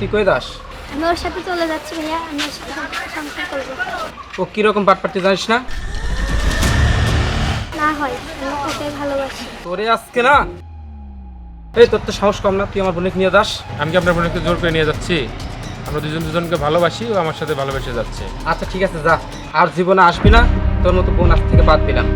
তুই কই দাস আমি ওর সাথে চলে যাচ্ছি ভাইয়া আমি ওর সাথে সংসার করব। ও কীরকম পাটপাটি জানিস না? না হয় আমি ওকে ভালোবাসি। তোরে আজকে না? এই তোর তো সাহস কম না তুই আমার বোনকে নিয়ে দাস আমি কি আপনার বোনকে জোর করে নিয়ে যাচ্ছি? আমরা দুজন দুজনকে ভালোবাসি ও আমার সাথে ভালোবেসে যাচ্ছে। আচ্ছা ঠিক আছে যা। আর জীবনে আসবি না তোর মতো বোন আজ থেকে বাদ দিলাম।